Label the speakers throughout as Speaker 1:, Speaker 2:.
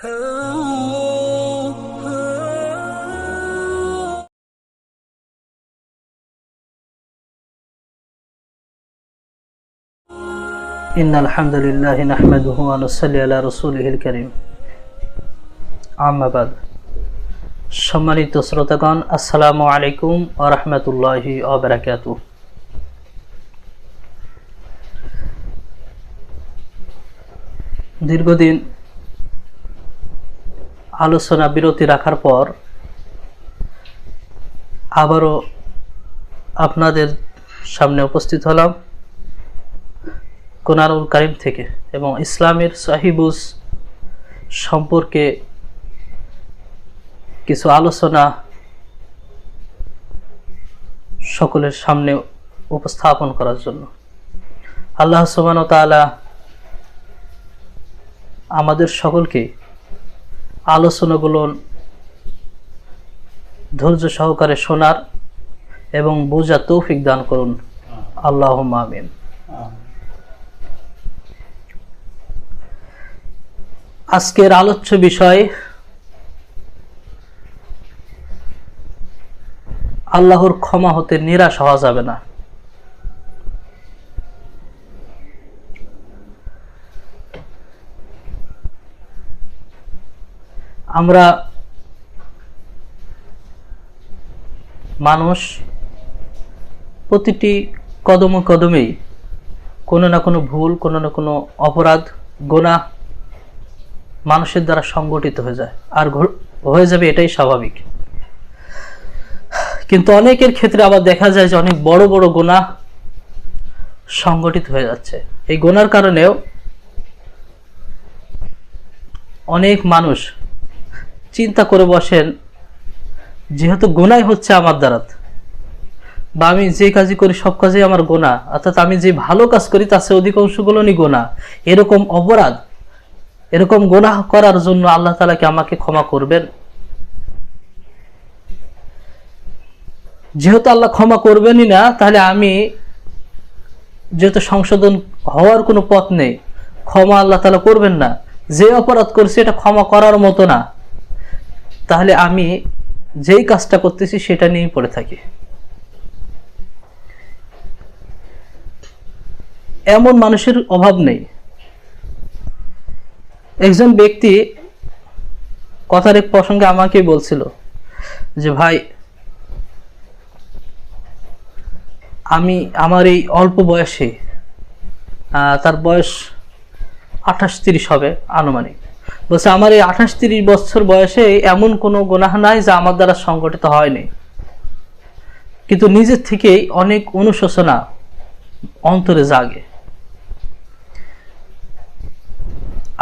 Speaker 1: إن الحمد لله نحمده ونصلي على رسوله الكريم أما بعد সম্মানিত শ্রোতাগণ আসসালামু আলাইকুম ও রহমতুল্লাহি অবরাকাত দীর্ঘদিন আলোচনা, বিরতি রাখার পর আবারও আপনাদের সামনে উপস্থিত হলাম কোরআনুল কারিম থেকে এবং ইসলামের সাহিবুজ সম্পর্কে কিছু আলোচনা সকলের সামনে উপস্থাপন করার জন্য। আল্লাহ সুবান তাআলা আমাদের সকলকে আলোচনাগুলো ধৈর্য সহকারে শোনার এবং বোঝা তৌফিক দান করুন। আল্লাহ আমিন। আজকের আলোচ্য বিষয় আল্লাহর ক্ষমা হতে নিরাশ হওয়া যাবে না। আমরা মানুষ প্রতিটি কদম কদমেই কোনো না কোনো ভুল, কোনো না কোনো অপরাধ গোনা মানুষের দ্বারা সংগঠিত হয়ে যায়। আর হয়ে যাবে এটাই স্বাভাবিক। কিন্তু অনেকের ক্ষেত্রে আবার দেখা যায় যে অনেক বড় বড় গোনা সংগঠিত হয়ে যাচ্ছে। এই গোনার কারণেও অনেক মানুষ চিন্তা করে বসেন, যেহেতু গোনাই হচ্ছে আমার দ্বারা বা আমি যে কাজই করি সব কাজেই আমার গোনা অর্থাৎ আমি যে ভালো কাজ করি তার চেয়ে অধিকাংশগুলো নি গোনা এরকম অপরাধ, এরকম গোনা করার জন্য আল্লাহ তালা কি আমাকে ক্ষমা করবেন? যেহেতু আল্লাহ ক্ষমা করবেনই না, তাহলে আমি যেহেতু সংশোধন হওয়ার কোনো পথ নেই, ক্ষমা আল্লাহ তালা করবেন না। যে অপরাধ করছি, এটা ক্ষমা করার মতো না। তাহলে আমি যেই কাজটা করতেছি সেটা নিয়েই পড়ে থাকি। এমন মানুষের অভাব নেই। একজন ব্যক্তি কথার এক প্রসঙ্গে আমাকে বলছিল যে, ভাই, আমি আমার এই অল্প বয়সে তার বয়স আঠাশ তিরিশ হবে আনুমানিক। বলছে, আমার এই আঠাশ তিরিশ বছর বয়সে এমন কোনো গোনাহ নাই যা আমার দ্বারা সংগঠিত হয়নি। কিন্তু নিজের থেকেই অনেক অনুশোচনা অন্তরে জাগে।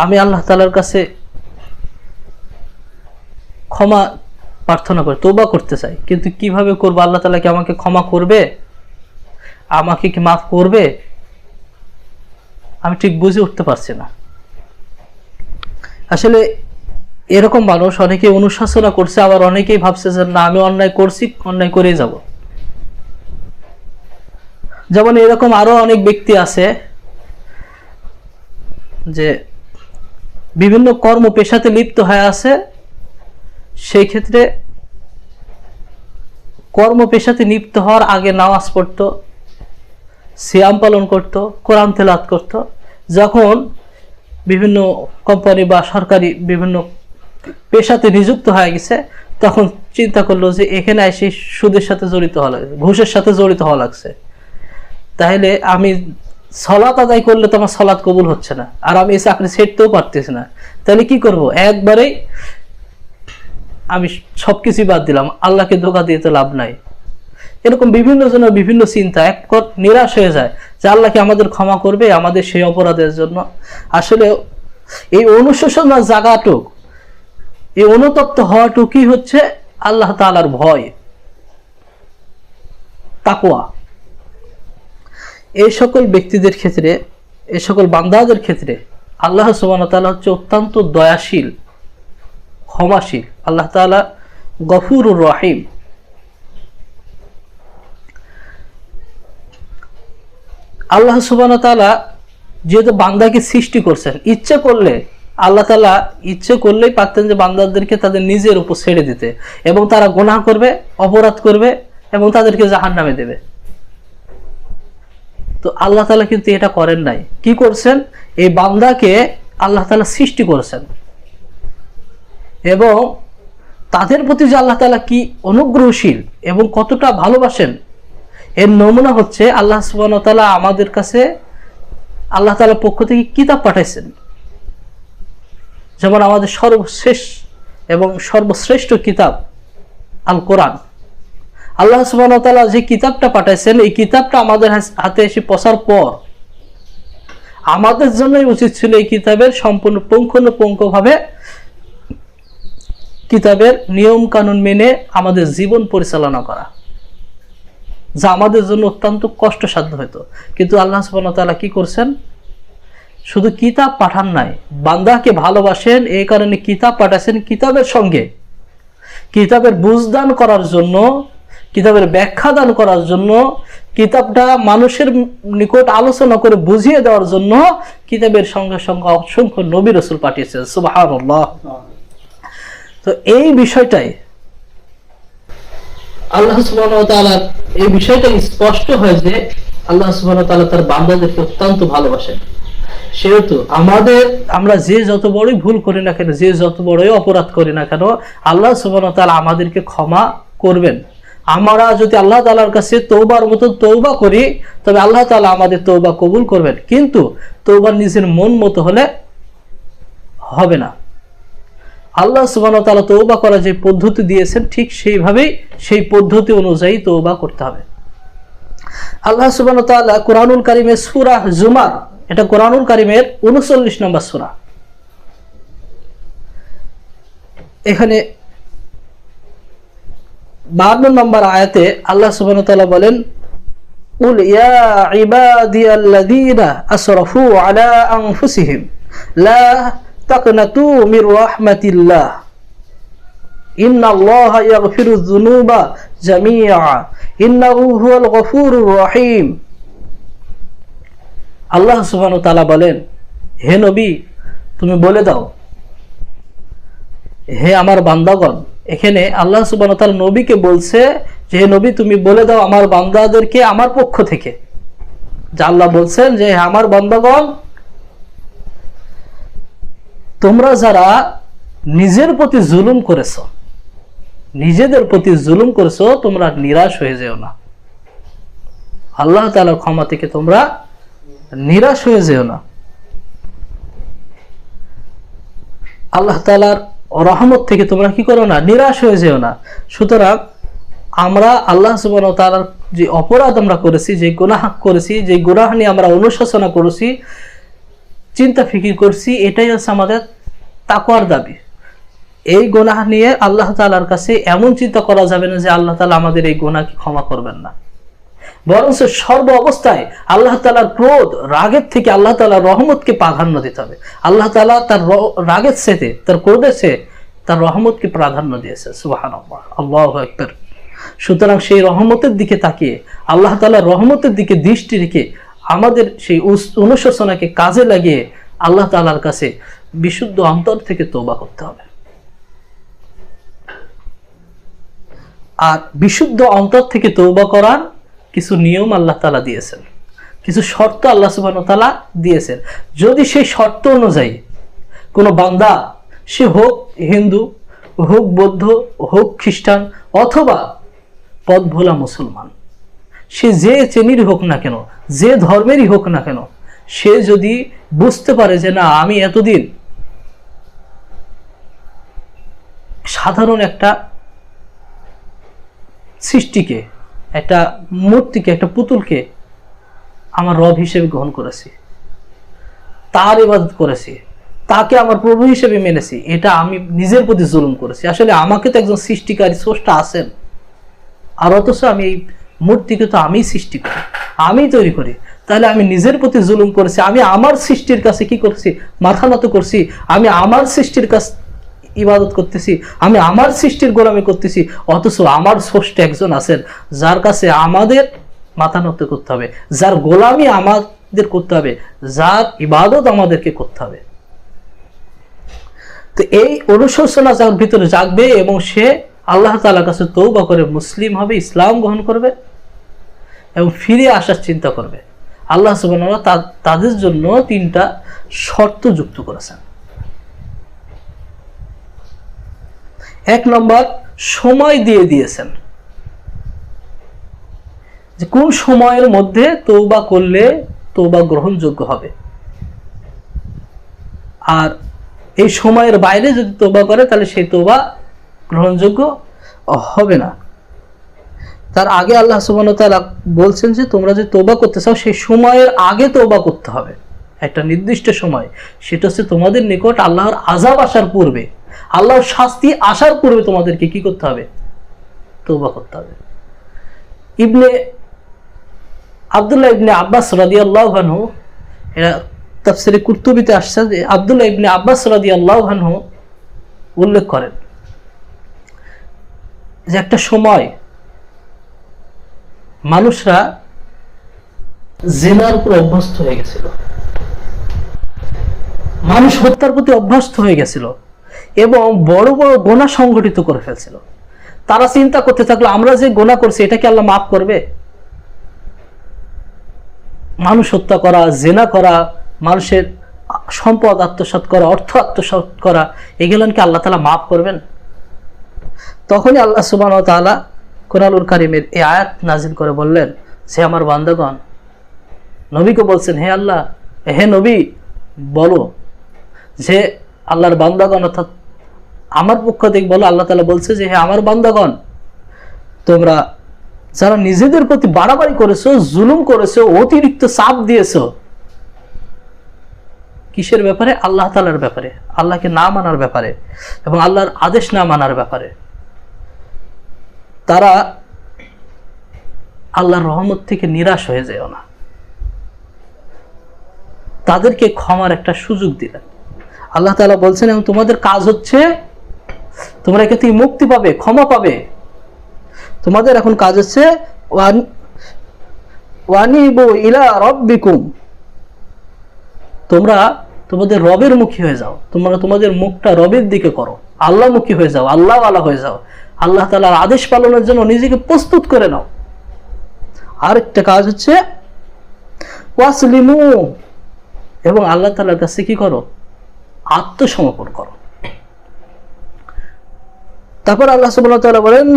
Speaker 1: আমি আল্লাহ তালার কাছে ক্ষমা প্রার্থনা করি তোবা করতে চাই। কিন্তু কীভাবে করব? আল্লাহ তালা কি আমাকে ক্ষমা করবে? আমাকে কি মাফ করবে? আমি ঠিক বুঝে উঠতে পারছি না। আসলে এরকম মানুষ অনেকে অনুশাসনা করছে, আবার অনেকেই ভাবছে যে না, আমি অন্যায় করছি, অন্যায় করেই যাব। যেমন এরকম আরও অনেক ব্যক্তি আছে যে বিভিন্ন কর্ম পেশাতে লিপ্ত হয়ে আছে, সেই ক্ষেত্রে কর্ম পেশাতে লিপ্ত হওয়ার আগে নামাজ পড়তো, সিয়াম পালন করত, কোরআন তেলাত করত, যখন বিভিন্ন কোম্পানি বা সরকারি বিভিন্ন পেশাতে নিযুক্ত হয়ে গেছে, তখন চিন্তা করল যে এখানে এসে সুদের সাথে জড়িত হওয়া লাগছে, ঘুষের সাথে জড়িত হওয়া লাগছে। তাহলে আমি সলাত আদায় করলে তো আমার সলাৎ কবুল হচ্ছে না, আর আমি এই চাকরি ছেড়তেও পারতেছি না। তাহলে কি করব? একবারেই আমি সবকিছুই বাদ দিলাম, আল্লাহকে ধোকা দিয়ে তো লাভ নাই। এরকম বিভিন্ন জনের বিভিন্ন চিন্তা, এক নিরাশ হয়ে যায় যে আল্লাহ কি আমাদের ক্ষমা করবে আমাদের সেই অপরাধের জন্য। আসলে এই অনুশোচনার জায়গাটুক এই অনুতপ্ত হওয়াটুকুই হচ্ছে আল্লাহ তালার ভয় তাকুয়া এই সকল ব্যক্তিদের ক্ষেত্রে, এই সকল বান্দাদের ক্ষেত্রে আল্লাহ সুবান তাআলা হচ্ছে অত্যন্ত দয়াশীল, ক্ষমাশীল। আল্লাহ তাআলা গফুরুর রহিম। আল্লাহ সুবান তাআলা যেহেতু বান্দাকে সৃষ্টি করছেন, ইচ্ছে করলে আল্লাহ তালা ইচ্ছে করলেই পারতেন যে বান্দাদেরকে তাদের নিজের উপর ছেড়ে দিতে এবং তারা গোনা করবে, অপরাধ করবে এবং তাদেরকে জাহান নামে দেবে। তো আল্লাহ তালা কিন্তু এটা করেন নাই। কি করছেন? এই বান্দাকে আল্লাহ তালা সৃষ্টি করেছেন। এবং তাদের প্রতি যে আল্লাহ তালা কি অনুগ্রহশীল এবং কতটা ভালোবাসেন এর নমুনা হচ্ছে আল্লাহ সুবান তালা আমাদের কাছে আল্লাহ তালার পক্ষ থেকে কিতাব পাঠাইছেন। যেমন আমাদের সর্বশেষ এবং সর্বশ্রেষ্ঠ কিতাব আল কোরআন আল্লাহ সুবান তালা যে কিতাবটা পাঠাইছেন, এই কিতাবটা আমাদের হাতে এসে পৌঁছার পর আমাদের জন্যই উচিত ছিল এই কিতাবের সম্পূর্ণ পুঙ্খানুপুঙ্খভাবে কিতাবের নিয়ম কানুন মেনে আমাদের জীবন পরিচালনা করা। যা আমাদের জন্য অত্যন্ত কষ্টসাধ্য হতো কিন্তু আল্লাহ তাআলা কি করছেন? শুধু কিতাব পাঠান নাই, বান্দাকে ভালোবাসেন এই কারণে কিতাব পাঠাচ্ছেন কিতাবের সঙ্গে। কিতাবের বুঝদান করার জন্য, কিতাবের ব্যাখ্যা দান করার জন্য, কিতাবটা মানুষের নিকট আলোচনা করে বুঝিয়ে দেওয়ার জন্য কিতাবের সঙ্গে সঙ্গে অসংখ্য নবী রসুল পাঠিয়েছেন, সুবহানাল্লাহ। তো এই বিষয়টাই আল্লাহ তাআলার এই বিষয়টা স্পষ্ট হয় যে আল্লাহ তাআলা তার বান্দাদেরকে অত্যন্ত ভালোবাসেন। সেহেতু আমাদের আমরা যে যত বড়ই ভুল করি না কেন, যে যত বড়ই অপরাধ করি না কেন, আল্লাহ ওয়া আমাদেরকে ক্ষমা করবেন। আমরা যদি আল্লাহ তালার কাছে তৌবার মতো তৌবা করি, তবে আল্লাহ তাআলা আমাদের তৌবা কবুল করবেন। কিন্তু তৌবা নিজের মন মতো হলে হবে না। আল্লাহ সুবাহ তাআলা তৌবা করার যে পদ্ধতি দিয়েছেন ঠিক সেইভাবেই সেই পদ্ধতি অনুযায়ী তৌবা করতে হবে আল্লাহ সুবাহ তাআলা কোরআনুল কারিমের সূরা জুমার এটা কোরআনুল কারিমের উনচল্লিশ নম্বর সূরা এখানে বান্ন নম্বর আয়াতে আল্লাহ সুবাহ তাআলা বলেন قل يا عبادي الذين أسرفوا على أنفسهم لا তাকনাতু মির রাহমাতিল্লাহ। ইন্নাল্লাহ ইয়াগফিরু যুনুবা জামিআ। ইন্নাহু হুয়াল গফুরুর রহিম। আল্লাহ সুবহানাহু তাআলা বলেন, হে নবী, তুমি বলে দাও, হে আমার বান্দাগণ, এখানে আল্লাহ সুবহান তার নবীকে বলছে যে, হে নবী, তুমি বলে দাও আমার বান্দাদেরকে আমার পক্ষ থেকে। যা আল্লাহ বলছেন যে আমার বান্দাগণ তোমরা যারা নিজের প্রতি জুলুম করেছ, নিজেদের প্রতি জুলুম করেছ, তোমরা নিরাশ হয়ে যেও না। আল্লাহ তাআলার ক্ষমা থেকে তোমরা নিরাশ হয়ে যেও না। আল্লাহ তাআলার রহমত থেকে তোমরা কি করো না? নিরাশ হয়ে যেও না। সুতরাং আমরা আল্লাহ সুবহানাহু ওয়া তাআলার যে অপরাধ আমরা করেছি, যে গুনাহ করেছি, যে গুনাহ নিয়ে আমরা অনুশোচনা করেছি চিন্তা ফিকির করছি, এটাই হচ্ছে আমাদের তাকওয়ার দাবি। এই গোনাহ নিয়ে আল্লাহ তাআলার কাছে এমন চিন্তা করা যাবে না যে আল্লাহ তাআলা আমাদের এই গোনাকে ক্ষমা করবেন না। বরং সর্ব অবস্থায় আল্লাহ তাআলার ক্রোধ, রাগের থেকে আল্লাহ তাআলার রহমতকে প্রাধান্য দিতে হবে। আল্লাহ তাআলা তার রাগের সেতে তার ক্রোধের সে তার রহমতকে প্রাধান্য দিয়েছে। সুবহানাল্লাহ। আল্লাহু আকবার। সুতরাং সেই রহমতের দিকে তাকিয়ে, আল্লাহ তাআলার রহমতের দিকে দৃষ্টি রেখে আমাদের সেই অনুশোচনাকে কাজে লাগিয়ে আল্লাহ তালার কাছে বিশুদ্ধ অন্তর থেকে তওবা করতে হবে। আর বিশুদ্ধ অন্তর থেকে তৌবা করার কিছু নিয়ম আল্লাহ তালা দিয়েছেন। কিছু শর্ত আল্লাহ সুবাহ তালা দিয়েছেন। যদি সেই শর্ত অনুযায়ী কোনো বান্দা, সে হোক হিন্দু, হোক বৌদ্ধ, হোক খ্রিস্টান অথবা পথ ভোলা মুসলমান সে যে শ্রেণির হোক না কেন, যে ধর্মেরই হোক না কেন, সে যদি বুঝতে পারে যে না, আমি এতদিন সাধারণ একটা সৃষ্টিকে, একটা মূর্তিকে, একটা পুতুলকে আমার রব হিসেবে গ্রহণ করেছি, তার ইবাদত করেছি, তাকে আমার প্রভু হিসেবে মেনেছি, এটা আমি নিজের প্রতি জুলুম করেছি। আসলে আমাকে তো একজন সৃষ্টিকারী, স্রষ্টা আছেন। আর অথচ আমি এই মূর্তিকে তো আমি সৃষ্টি করি আমি তৈরি করি। তাহলে আমি নিজের প্রতি জুলুম করেছি, আমি আমার সৃষ্টির কাছে কি করছি? মাথা নত করছি, আমি আমার সৃষ্টির কাছ ইবাদত করতেছি, আমি আমার সৃষ্টির গোলামি করতেছি, অথচ আমার স্রষ্টা একজন আছেন, যার কাছে আমাদের মাথা নত করতে হবে, যার গোলামি আমাদের করতে হবে, যার ইবাদত আমাদেরকে করতে হবে। তো এই অনুশোচনা যার ভিতরে জাগবে এবং সে আল্লাহ তালার কাছে তৌবা করে মুসলিম হবে, ইসলাম গ্রহণ করবে এবং ফিরে আসার চিন্তা করবে। আল্লাহ সুবাহ তাদের জন্য তিনটা শর্ত যুক্ত করেছেন। এক নম্বর, সময় দিয়ে দিয়েছেন। যে কোন সময়ের মধ্যে তৌবা করলে তৌবা গ্রহণযোগ্য হবে। আর এই সময়ের বাইরে যদি তোবা করে, তাহলে সেই তোবা গ্রহণযোগ্য হবে না। তার আগে আল্লাহ সুবান বলছেন যে তোমরা যে তোবা করতে চাও, সেই সময়ের আগে তোবা করতে হবে। একটা নির্দিষ্ট সময়। সেটা হচ্ছে তোমাদের নিকট আল্লাহর আজাব আসার পূর্বে। আল্লাহর শাস্তি আসার পূর্বে তোমাদেরকে কি করতে হবে? তোবা করতে হবে। ইবনে আবদুল্লাহ ইবনে আব্বাস রাদিয়াল্লাহু আনহু, এরা তাফসিরে কুর্তুবিতে আসছে যে আব্দুল্লাহ ইবনে আব্বাস রাদিয়াল্লাহু আনহু উল্লেখ করেন যে একটা সময় মানুষরা জেনার উপর অভ্যস্ত হয়ে গেছিল। মানুষ হত্যার প্রতি অভ্যস্ত হয়ে গেছিল এবং বড় বড় গোনা সংগঠিত করে ফেলছিল। তারা চিন্তা করতে থাকল, আমরা যে গোনা করছি, এটা কি আল্লাহ মাফ করবে? মানুষ হত্যা করা, জেনা করা, মানুষের সম্পদ আত্মসাৎ করা, অর্থ আত্মসাৎ করা, এগুলো কি আল্লাহ তালা মাফ করবেন? তখনই আল্লাহ সুবান তালা কোরআনুল কারিমের এই আয়াত নাজিল করে বললেন সে আমার বান্দাগণ, নবীকে বলছেন, হে আল্লাহ, হে নবী, বলো যে আল্লাহর বান্দাগণ, অর্থাৎ আমার পক্ষ থেকে বলো, আল্লাহ তালা বলছে যে, হে আমার বান্দাগণ, তোমরা যারা নিজেদের প্রতি বাড়াবাড়ি করেছ, জুলুম করেছ, অতিরিক্ত চাপ দিয়েছ, কিসের ব্যাপারে? আল্লাহ তালার ব্যাপারে। আল্লাহকে না মানার ব্যাপারে এবং আল্লাহর আদেশ না মানার ব্যাপারে। তারা আল্লাহর রহমত থেকে নিরাশ হয়ে যেও না। তাদেরকে ক্ষমার একটা সুযোগ দিলেন। আল্লাহ তালা বলছেন, এবং তোমাদের কাজ হচ্ছে, তোমরা একে থেকে মুক্তি পাবে, ক্ষমা পাবে। তোমাদের এখন কাজ হচ্ছে তোমরা তোমাদের রবের মুখী হয়ে যাও। তোমরা তোমাদের মুখটা রবের দিকে করো। আল্লাহ মুখী হয়ে যাও আল্লাহ আল্লাহ হয়ে যাও। আল্লাহ তালার আদেশ পালনের জন্য নিজেকে প্রস্তুত করে নাও। আরেকটা কাজ হচ্ছে, ওয়াসলিমু, এবং আল্লাহ তালার কাছে কি করো? আত্মসমর্পণ করো। তারপর আল্লাহ সুবহানাহু বলেন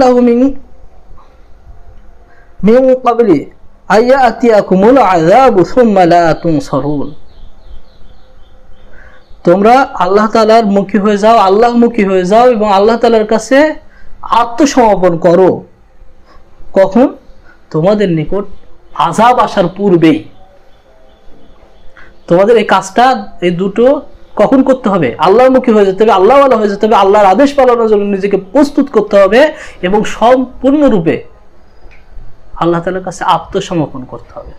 Speaker 1: তোমরা আল্লাহ তালার মুখী হয়ে যাও আল্লাহ মুখী হয়ে যাও, এবং আল্লাহ তালার কাছে আত্মসমর্পণ করো। কখন? তোমাদের নিকট আজাব আসার পূর্বেই। তোমাদের এই কাজটা, এই দুটো কখন করতে হবে? আল্লাহমুখী হয়ে যেতে হবে আল্লাহ হয়ে যেতে হবে, আল্লাহর আদেশ পালনের জন্য নিজেকে প্রস্তুত করতে হবে এবং সম্পূর্ণরূপে আল্লাহ তালার কাছে আত্মসমর্পণ করতে হবে।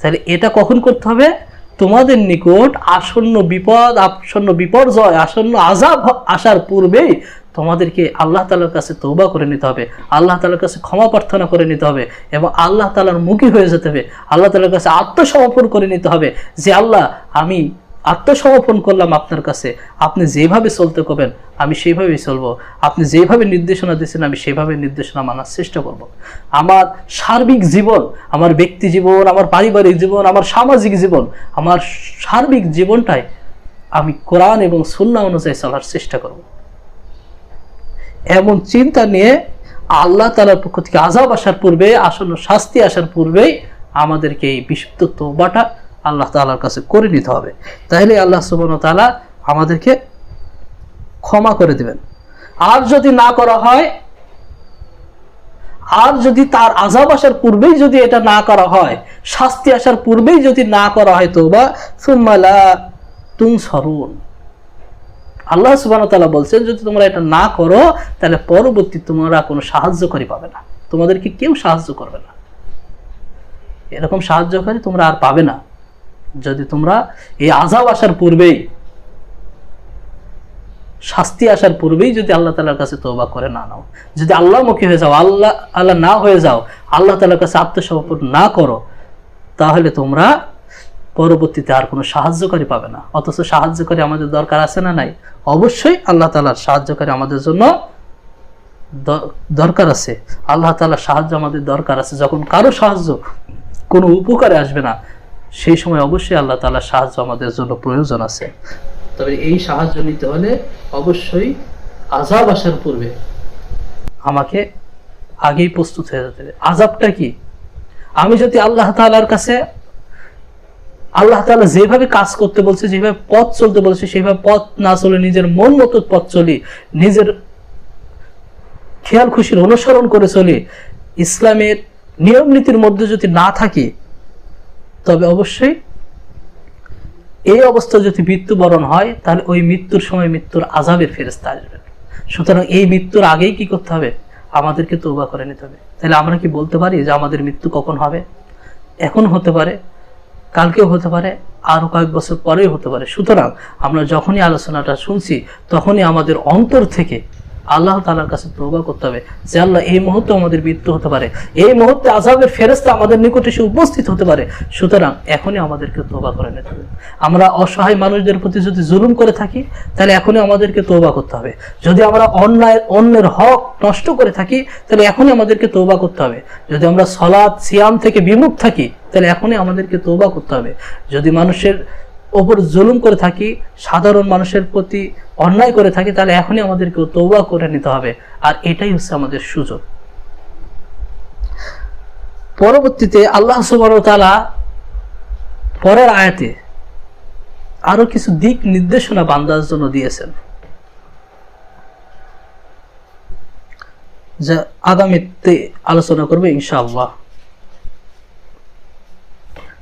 Speaker 1: তাহলে এটা কখন করতে হবে? তোমাদের নিকট আসন্ন বিপদ, আসন্ন বিপর্যয়, আসন্ন আজাব আসার পূর্বেই তোমাদেরকে আল্লাহ তালার কাছে তৌবা করে নিতে হবে, আল্লাহ তালার কাছে ক্ষমা প্রার্থনা করে নিতে হবে এবং আল্লাহ তালার মুখী হয়ে যেতে হবে, আল্লাহ তালার কাছে আত্মসমর্পণ করে নিতে হবে যে, আল্লাহ, আমি আত্মসমর্পণ করলাম আপনার কাছে, আপনি যেভাবে চলতে করবেন, আমি সেইভাবেই চলবো, আপনি যেভাবে নির্দেশনা দিয়েছেন, আমি সেভাবে নির্দেশনা মানার চেষ্টা করব। আমার সার্বিক জীবন, আমার ব্যক্তি জীবন, আমার পারিবারিক জীবন, আমার সামাজিক জীবন, আমার সার্বিক জীবনটাই আমি কোরআন এবং সুন্না অনুযায়ী চলার চেষ্টা করব। এমন চিন্তা নিয়ে আল্লাহ তালার পক্ষ থেকে আজাব আসার পূর্বে, আসন্ন শাস্তি আসার পূর্বেই আমাদেরকে এই বিশুদ্ধ তোবাটা আল্লাহ তালার কাছে করে নিতে হবে। তাহলে আল্লাহ সুবন তালা আমাদেরকে ক্ষমা করে দেবেন। আর যদি না করা হয়, আর যদি তার আজাব আসার পূর্বেই যদি এটা না করা হয়, শাস্তি আসার পূর্বেই যদি না করা হয় তো বা সুম্মালা তুম সরুন আল্লাহ সুবাহ তাআলা বলছেন, যদি তোমরা এটা না করো, তাহলে পরবর্তী তোমরা কোনো সাহায্যকারী পাবে না। তোমাদেরকে কেউ সাহায্য করবে না। এরকম সাহায্যকারী তোমরা আর পাবে না। যদি তোমরা এই আজাব আসার পূর্বেই, শাস্তি আসার পূর্বেই যদি আল্লাহ তালার কাছে তোবা করে না নাও। যদি আল্লাহমুখী হয়ে যাও, আল্লাহ আল্লাহ না হয়ে যাও, আল্লাহ তালার কাছে আত্মসমর্পণ না করো, তাহলে তোমরা পরবর্তীতে আর কোনো সাহায্যকারী পাবে না। অথচ সাহায্যকারী আমাদের দরকার আছে না নাই? অবশ্যই আল্লাহ তালার সাহায্যকারী আমাদের জন্য দরকার আছে। আল্লাহ তালার সাহায্য আমাদের দরকার আছে। যখন কারও সাহায্য কোনো উপকারে আসবে না, সেই সময় অবশ্যই আল্লাহ তালার সাহায্য আমাদের জন্য প্রয়োজন আছে। তবে এই সাহায্য নিতে হলে অবশ্যই আজাব আসার পূর্বে আমাকে আগেই প্রস্তুত হয়ে যেতে হবে। আজাবটা কি? আমি যদি আল্লাহ তালার কাছে আল্লাহ তাআলা যেভাবে কাজ করতে বলছে, যেভাবে পথ চলতে বলছে, সেভাবে পথ না চলে নিজের মন মতো পথ চলি, নিজের খেয়াল খুশির অনুসরণ করে চলি। ইসলামের নিয়ম নীতির মধ্যে যদি না থাকি, তবে অবশ্যই এই অবস্থা যদি মৃত্যুবরণ হয়, তাহলে ওই মৃত্যুর সময় মৃত্যুর আজাবের ফেরস্তা আসবে। সুতরাং এই মৃত্যুর আগেই কি করতে হবে? আমাদেরকে তৌবা করে নিতে হবে। তাহলে আমরা কি বলতে পারি যে আমাদের মৃত্যু কখন হবে? এখন হতে পারে কালকেও হতে পারে, আরও কয়েক বছর পরেও হতে পারে। সুতরাং আমরা যখনই আলোচনাটা শুনছি, তখনই আমাদের অন্তর থেকে আল্লাহ তালার কাছে তৌবা করতে হবে। যে আল্লাহ এই মুহূর্তে আমাদের মৃত্যু হতে পারে, এই মুহূর্তে আজাবের ফেরস্তা আমাদের নিকটে এসে উপস্থিত হতে পারে, সুতরাং এখনই আমাদেরকে তৌবা করে নিতে হবে। আমরা অসহায় মানুষদের প্রতি যদি জুলুম করে থাকি, তাহলে এখনই আমাদেরকে তৌবা করতে হবে। যদি আমরা অন্যায়, অন্যের হক নষ্ট করে থাকি, তাহলে এখনই আমাদেরকে তৌবা করতে হবে। যদি আমরা সলাদ সিয়াম থেকে বিমুখ থাকি, তাহলে এখনই আমাদেরকে তৌবা করতে হবে। যদি মানুষের ওপর জুলুম করে থাকি, সাধারণ মানুষের প্রতি অন্যায় করে থাকি, তাহলে এখনই আমাদেরকে তৌবা করে নিতে হবে। আর এটাই হচ্ছে আমাদের সুযোগ। পরবর্তীতে আল্লাহ ওয়া পরের আয়াতে আরও কিছু দিক নির্দেশনা বান্দার জন্য দিয়েছেন। যা আগামীতে আলোচনা করবে ইনশাআল্লাহ।